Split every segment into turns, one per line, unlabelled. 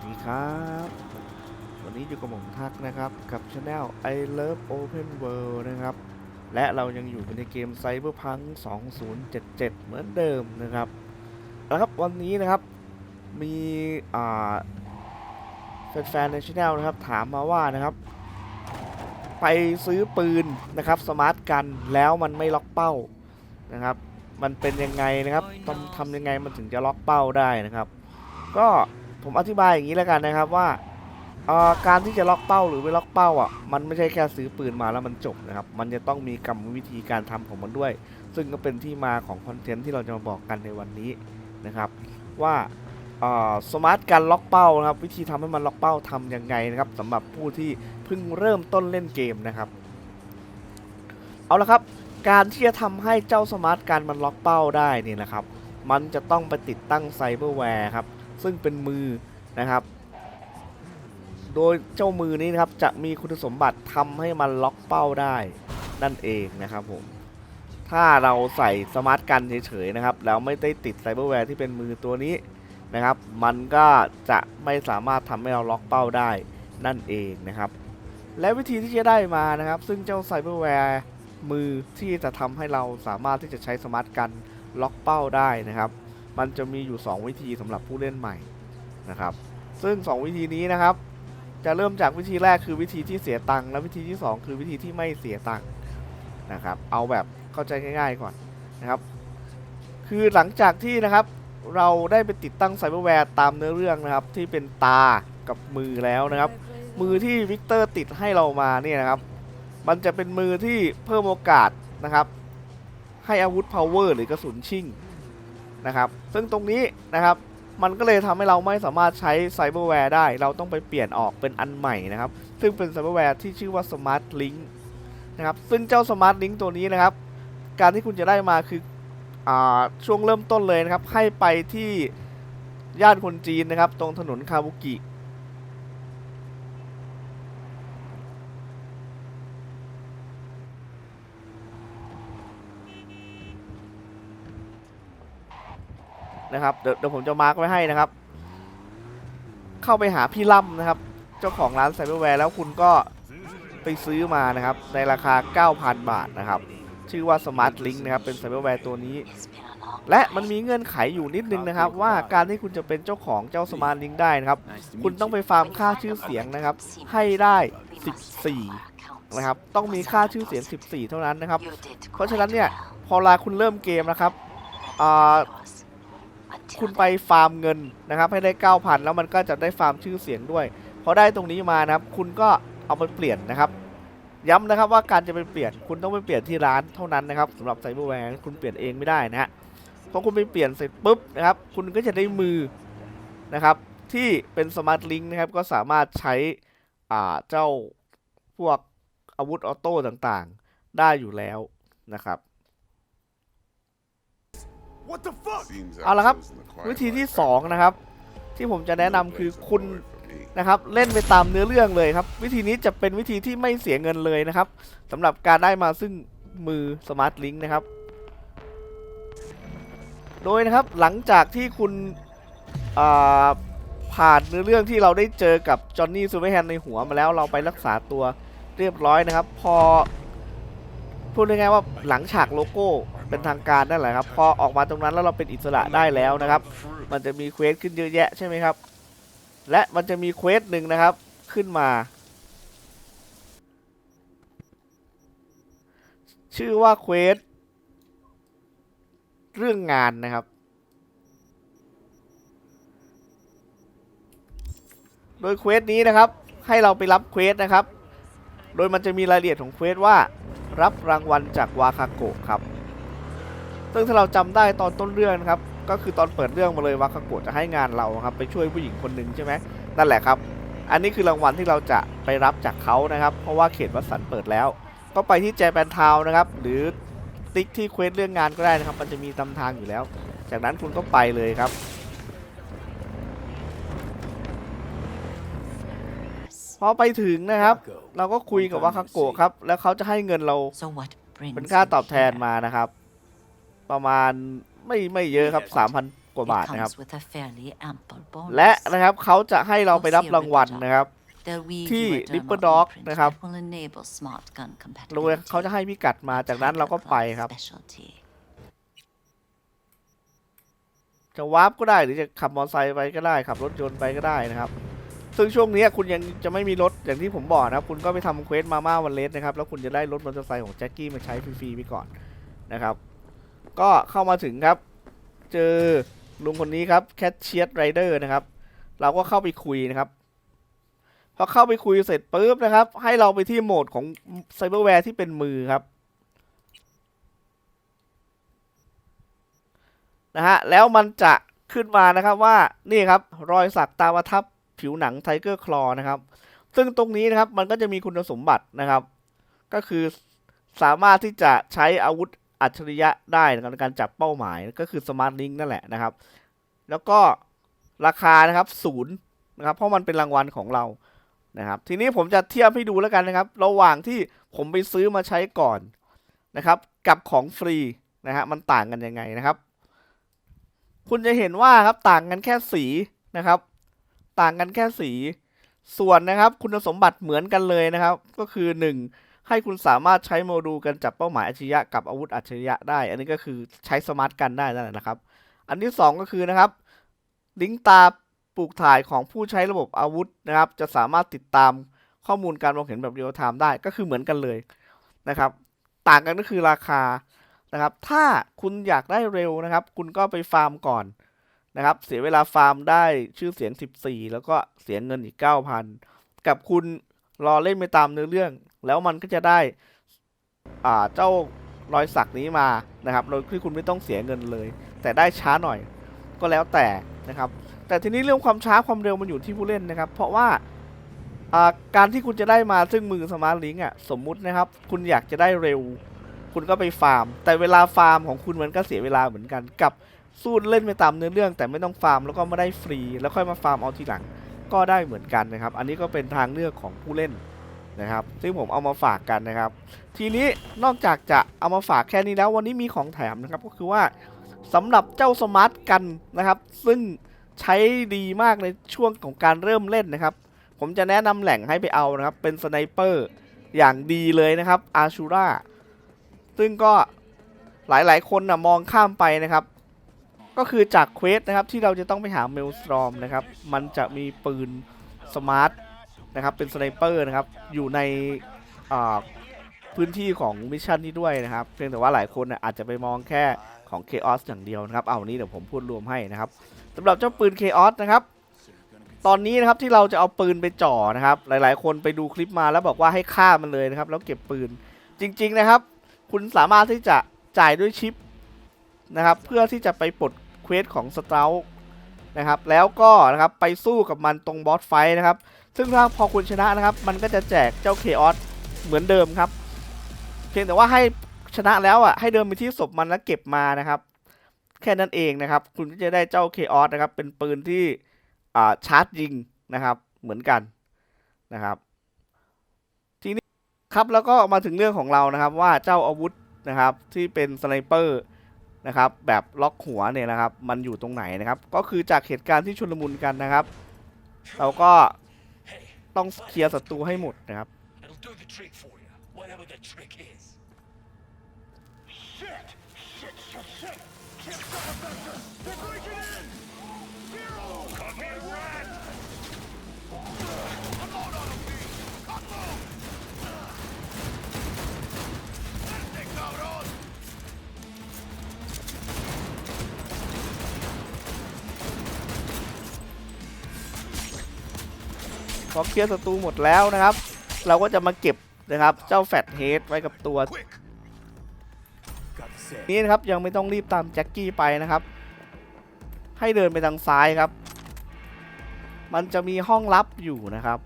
วัสดีครับ วันนี้อยู่กับผมทักนะครับ กับช anel I Love Open World นะครับ และเรายังอยู่ในเกม Cyberpunk 2077 เหมือนเดิมนะครับ แล้วครับวันนี้นะครับ มีแฟนๆในช anel นะครับ ถามมาว่านะครับ ไปซื้อปืนนะครับสมาร์ทกันแล้วมันไม่ล็อกเป้านะครับ มันเป็นยังไงนะครับต้องทำยังไงมันถึงจะล็อกเป้าได้นะครับ ก็ ผมอธิบายอย่างนี้แล้วกันนะครับว่าการที่จะล็อกเป้าหรือไม่ล็อกเป้าอะมันไม่ใช่แค่ซื้อปืนมาแล้วมันจบนะครับ มันจะต้องมีกรรมวิธีการทำของมันด้วย ซึ่งก็เป็นที่มาของคอนเทนต์ที่เราจะมาบอกกันในวันนี้นะครับ ว่าสมาร์ทการล็อกเป้านะครับ วิธีทำให้มันล็อกเป้าทำยังไงนะครับสำหรับผู้ที่เพิ่งเริ่มต้นเล่นเกมนะครับ เอาละครับ การที่จะทำให้เจ้าสมาร์ทการมันล็อกเป้าได้นี่นะครับ มันจะต้องไปติดตั้งไซเบอร์แวร์ครับ ซึ่งเป็นมือนะครับ โดยเจ้ามือนี้นะครับจะมีคุณสมบัติทำให้มันล็อกเป้าได้นั่นเองนะครับผมถ้าเราใส่สมาร์ทกันเฉยๆนะครับแล้วไม่ได้ติดไซเบอร์แวร์ที่เป็นมือตัวนี้นะครับ มันก็จะไม่สามารถทำให้เราล็อกเป้าได้นั่นเองนะครับ และวิธีที่จะได้มานะครับ ซึ่งเจ้าไซเบอร์แวร์มือที่จะทำให้เราสามารถที่จะใช้สมาร์ทกันล็อกเป้าได้นะครับ มันจะมีอยู่ 2 วิธีสำหรับผู้เล่นใหม่นะครับ ซึ่ง 2 วิธีนี้นะครับ จะเริ่มจากวิธีแรกคือวิธีที่เสียตังค์และวิธีที่ 2 คือวิธีที่ไม่เสียตังค์นะครับ เอาแบบเข้าใจง่ายๆก่อนนะครับ คือหลังจากที่นะครับเราได้ไปติดตั้งไซเบอร์แวร์ตามเนื้อเรื่องนะครับ ที่เป็นตากับมือแล้วนะครับ มือที่วิกเตอร์ติดให้เรามาเนี่ยนะครับ มันจะเป็นมือที่เพิ่มโอกาสนะครับ ให้อาวุธ power หรือกระสุนชิ่ง นะครับ ซึ่งตรงนี้นะครับมันก็เลยทำให้เราไม่สามารถใช้ไซเบอร์แวร์ได้ เราต้องไปเปลี่ยนออกเป็นอันใหม่นะครับ ซึ่งเป็นไซเบอร์แวร์ที่ชื่อว่า Smart Link นะครับ ซึ่งเจ้า Smart Link ตัวนี้นะครับ การที่คุณจะได้มาคืออช่วงเริ่มต้นเลยนะครับ ให้ไปที่ย่านคนจีนนะครับ ตรงถนนคาบุกิ นะครับเดี๋ยวเดี๋ยวผมจะมาร์กไว้ให้นะครับ เข้าไปหาพี่ล่ำนะครับ เจ้าของร้านไซเบอร์แวร์แล้วคุณก็ไปซื้อมานะครับ ในราคา 9,000 บาทนะครับ ชื่อว่า Smart Link นะครับ เป็นไซเบอร์แวร์ตัวนี้ และมันมีเงื่อนไขอยู่นิดนึงนะครับ ว่าการที่คุณจะเป็นเจ้าของเจ้า Smart Link ได้นะครับ คุณต้องไปฟาร์มค่าชื่อเสียงนะครับ ให้ได้ 14 นะครับ ต้องมีค่าชื่อเสียง 14 เท่านั้นนะครับ เพราะฉะนั้นเนี่ยพอเวลาคุณเริ่มเกมนะครับอ่า คุณไปฟาร์มเงินนะครับ ให้ได้ 9,000 แล้วมันก็จะได้ฟาร์มชื่อเสียงด้วยพอได้ตรงนี้มานะครับ คุณก็เอาไปเปลี่ยนนะครับ ย้ำนะครับว่าการจะไปเปลี่ยนคุณต้องไปเปลี่ยนที่ร้านเท่านั้นนะครับสำหรับไซเบอร์แวร์คุณเปลี่ยนเองไม่ได้นะฮะพอคุณไปเปลี่ยนเสร็จปุ๊บนะครับ คุณก็จะได้มือนะครับ ที่เป็นสมาร์ทลิงก์นะครับ ก็สามารถใช้อ่าเจ้าพวกอาวุธออโต้ต่างๆ ได้อยู่แล้วนะครับ เอาละครับ วิธีที่สองนะครับ ที่ผมจะแนะนำคือคุณนะครับ เล่นไปตามเนื้อเรื่องเลยครับ วิธีนี้จะเป็นวิธีที่ไม่เสียเงินเลยนะครับสำหรับการได้มาซึ่งมือสมาร์ทลิงก์นะครับ โดยนะครับหลังจากที่คุณอ่าผ่านเนื้อเรื่องที่เราได้เจอกับจอห์นนี่ซูเปอร์แฮนในหัวมาแล้วเราไปรักษาตัวเรียบร้อยนะครับ พอพูดง่ายๆว่าหลังฉากโลโก้ เป็นทางการนั่นแหละครับ พอออกมาตรงนั้นแล้วเราเป็นอิสระได้แล้วนะครับ มันจะมีเควสขึ้นเยอะแยะใช่ไหมครับ และมันจะมีเควสหนึ่งนะครับขึ้นมา ชื่อว่าเควสเรื่องงานนะครับ โดยเควสนี้นะครับ ให้เราไปรับเควสนะครับ โดยมันจะมีรายละเอียดของเควสว่ารับรางวัลจากวาคาโกะครับ ซึ่งถ้าเราจำได้ตอนต้นเรื่องนะครับ ก็คือตอนเปิดเรื่องมาเลยว่าคาโกะจะให้งานเราครับ ไปช่วยผู้หญิงคนหนึ่งใช่ไหมนั่นแหละครับ อันนี้คือรางวัลที่เราจะไปรับจากเขานะครับ เพราะว่าเขตวัดสันเปิดแล้ว ก็ไปที่แจแปนทาวน์นะครับ หรือติ๊กที่เควสเรื่องงานก็ได้นะครับ มันจะมีตำทางอยู่แล้ว จากนั้นคุณก็ไปเลยครับ พอไปถึงนะครับ เราก็คุยกับวาคาโกะครับ แล้วเขาจะให้เงินเราเป็นค่าตอบแทนมานะครับ ประมาณไม่ไม่เยอะครับกว่า
It
บาทนะครับ
comes with a fairly ample bonus.
และนะครับเขาจะให้เราไปรับรางวัลนะครับ
They'll weave
ที่
you a dermal
Ripper Dog
imprint
นะครับ
that will enable smart gun
โดย
compatibility.
เขาจะให้พิกัดมาจากนั้นเราก็ไปครับ
Specialty.
จะวาร์ปก็ได้หรือจะขับมอเตอร์ไซค์ไปก็ได้ ขับรถยนต์ไปก็ได้นะครับซึ่งช่วงนี้คุณยังจะไม่มีรถอย่างที่ผมบอกนะครับ คุณก็ไปทำเควสมาม่าวันเลสนะครับ แล้วคุณจะได้รถมอเตอร์ไซค์ของแจ็คกี้มาใช้ฟรีๆไปก่อนนะครับ ก็เข้ามาถึงครับ เจอลุงคนนี้ครับแคทเชียร์ไรเดอร์นะครับ เราก็เข้าไปคุยนะครับพอเข้าไปคุยเสร็จปุ๊บนะครับ ให้เราไปที่โหมดของไซเบอร์แวร์ที่เป็นมือครับนะฮะแล้วมันจะขึ้นมานะครับว่านี่ครับรอยสักตาประทับผิวหนังไทเกอร์คลอนะครับ ซึ่งตรงนี้นะครับมันก็จะมีคุณสมบัตินะครับ ก็คือสามารถที่จะใช้อาวุธ อัจฉริยะได้ในการจับเป้าหมายก็คือสมาร์ทลิงนั่นแหละนะครับ แล้วก็ราคานะครับศูนย์นะครับ เพราะมันเป็นรางวัลของเรานะครับ ทีนี้ผมจะเทียบให้ดูแล้วกันนะครับ ระหว่างที่ผมไปซื้อมาใช้ก่อนนะครับ กับของฟรีนะฮะมันต่างกันยังไงนะครับ คุณจะเห็นว่าครับต่างกันแค่สีนะครับ ต่างกันแค่สี ส่วนนะครับ คุณสมบัติเหมือนกันเลยนะครับ ก็คือ 1 ให้คุณสามารถใช้โมดูลการจับเป้าหมายอัจฉริยะกับอาวุธอัจฉริยะได้ อันนี้ก็คือใช้สมาร์ทกันได้นั่นแหละนะครับ อันที่ 2 ก็คือนะครับ ลิงก์ตาปลูกถ่ายของผู้ใช้ระบบอาวุธนะครับ จะสามารถติดตามข้อมูลการมองเห็นแบบเรียลไทม์ได้ก็คือเหมือนกันเลยนะครับ ต่างกันก็คือราคานะครับ ถ้าคุณอยากได้เร็วนะครับ คุณก็ไปฟาร์มก่อนนะครับ เสียเวลาฟาร์มได้ชื่อเสียง 14 แล้วก็เสียเงินอีก 9,000 กับคุณ รอเล่นไปตามเนื้อเรื่อง แล้วมันก็จะได้อ่าเจ้ารอยสักนี้มานะครับโดยที่คุณไม่ต้องเสียเงินเลย แต่ได้ช้าหน่อยก็แล้วแต่นะครับ แต่ทีนี้เรื่องความช้าความเร็วมันอยู่ที่ผู้เล่นนะครับ เพราะว่าอ่าการที่คุณจะได้มาซึ่งมือสมาร์ทลิงก์อะสมมุตินะครับ คุณอยากจะได้เร็ว คุณก็ไปฟาร์ม แต่เวลาฟาร์มของคุณมันก็เสียเวลาเหมือนกัน กับสู้เล่นไปตามเนื้อเรื่อง แต่ไม่ต้องฟาร์มแล้วก็ไม่ได้ฟรี แล้วค่อยมาฟาร์มเอาทีหลัง ก็ได้เหมือนกันนะครับ อันนี้ก็เป็นทางเลือกของผู้เล่นนะครับ ซึ่งผมเอามาฝากกันนะครับ ทีนี้นอกจากจะเอามาฝากแค่นี้แล้ววันนี้มีของแถมนะครับ ก็คือว่าสำหรับเจ้าสมาร์ทกันนะครับ ซึ่งใช้ดีมากในช่วงของการเริ่มเล่นนะครับ ผมจะแนะนำแหล่งให้ไปเอานะครับ เป็นสไนเปอร์อย่างดีเลยนะครับอาชูราซึ่งก็หลายๆ คนนะมองข้ามไปนะครับ ก็คือจากเควสนะครับที่เราจะต้องไปหาเมลสตรอมนะครับ มันจะมีปืนสมาร์ทนะครับเป็นสไนเปอร์นะครับอยู่ในพื้นที่ของมิชชั่นนี้ด้วยนะครับ เพียงแต่ว่าหลายคนนะอาจจะไปมองแค่ของ Chaos อย่างเดียวนะครับ เอาวันนี้เดี๋ยวผมพูดรวมให้นะครับสำหรับเจ้าปืน Chaos นะครับตอนนี้นะครับที่เราจะเอาปืนไปจ่อนะครับ หลายๆ คนไปดูคลิปมาแล้วบอกว่าให้ฆ่ามันเลยนะครับ แล้วเก็บปืนจริง ๆนะครับ คุณสามารถที่จะจ่ายด้วยชิป นะครับ เพื่อที่จะไปปลดเควสของสเตราลนะครับ แล้วก็นะครับไปสู้กับมันตรงบอสไฟนะครับ ซึ่งถ้าพอคุณชนะนะครับ มันก็จะแจกเจ้าเคออสเหมือนเดิมครับ เพียงแต่ว่าให้ชนะแล้วอะให้เดินไปที่ศพมันแล้วเก็บมานะครับ แค่นั้นเองนะครับ คุณก็จะได้เจ้าเคออสนะครับ เป็นปืนที่ชาร์จยิงนะครับ เหมือนกันนะครับ ทีนี้ครับแล้วก็มาถึงเรื่องของเรานะครับว่าเจ้าอาวุธนะครับที่เป็นสไนเปอร์ นะครับแบบล็อกหัวเนี่ยนะครับมันอยู่ตรงไหนนะครับ ก็คือจากเหตุการณ์ที่ชุลมุนกันนะครับ เราก็ต้องเคลียร์ศัตรูให้หมดนะครับ
Shit!
Shit! Shit, shit, shit! Shit, motherfucker! They're
พอเคลียร์ศัตรูหมดแล้วนะครับ เราก็จะมาเก็บนะครับเจ้าแฟตเฮดไว้กับตัว นี่นะครับยังไม่ต้องรีบตามแจ็คกี้ไปนะครับ ให้เดินไปทางซ้ายครับ มันจะมีห้องลับอยู่นะครับ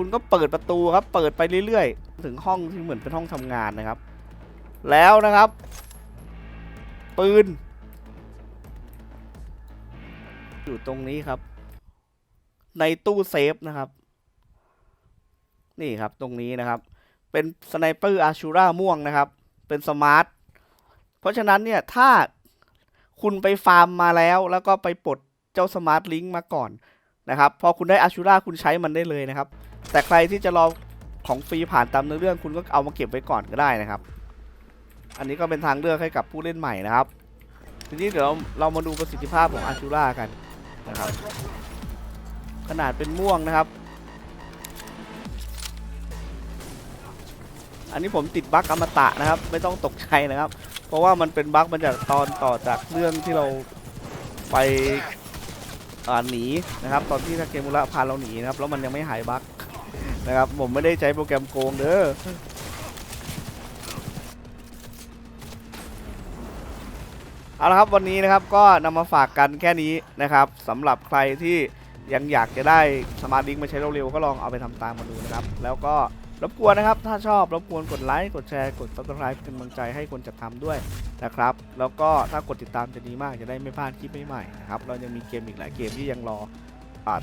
คุณก็เปิดประตูครับ เปิดไปเรื่อยๆ ถึงห้องที่เหมือนเป็นห้องทำงานนะครับ แล้วนะครับ ปืน อยู่ตรงนี้ครับ ในตู้เซฟนะครับ นี่ครับตรงนี้นะครับ เป็นสไนเปอร์อาชูราม่วงนะครับ เป็นสมาร์ท เพราะฉะนั้นเนี่ยถ้าคุณไปฟาร์มมาแล้วแล้วก็ไปปลดเจ้าสมาร์ทลิงก์มาก่อนนะครับ พอคุณได้อาชูราคุณใช้มันได้เลยนะครับ แต่ใครที่จะรอของฟรีผ่านตามเนื้อเรื่องคุณก็เอามาเก็บไว้ก่อนก็ได้นะครับ อันนี้ก็เป็นทางเลือกให้กับผู้เล่นใหม่นะครับ ทีนี้เดี๋ยวเราเรามาดูประสิทธิภาพของอาชูรากันนะครับ ขนาดเป็นม่วงนะครับ อันนี้ผมติดบั๊กอมตะนะครับ ไม่ต้องตกใจนะครับ เพราะว่ามันเป็นบั๊กมาจากตอนต่อจากเรื่องที่เราไปหนีนะครับ ตอนที่ทาเกมุระพาเราหนีนะครับ แล้วมันยังไม่หายบั๊ก นะครับ ผมไม่ได้ใช้โปรแกรมโกงเด้อเอาละครับวันนี้นะครับก็นำมาฝากกันแค่นี้นะครับสำหรับใครที่ยังอยากจะได้สมาร์ทลิงมาใช้เร็วๆก็ลองเอาไปทำตามมาดูนะครับ แล้วก็รบกวนนะครับ ถ้าชอบรบกวนกดไลค์กดแชร์กด subscribe เป็นกำลังใจให้คนจัดทำด้วยนะครับ แล้วก็ถ้ากดติดตามจะดีมากจะได้ไม่พลาดคลิปใหม่ๆนะครับเรายังมีเกมอีกหลายเกมที่ยังรอ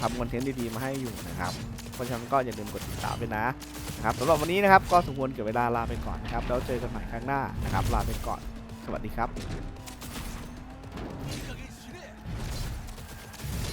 ทำคอนเทนต์ดีๆมาให้อยู่นะครับเพราะฉะนั้นก็อย่าลืมกดติดตามด้วยนะนะครับสำหรับวันนี้นะครับก็สมควรเก็บเวลาลาไปก่อนนะครับแล้วเจอกันใหม่ครั้งหน้านะครับลาไปก่อน สวัสดีครับ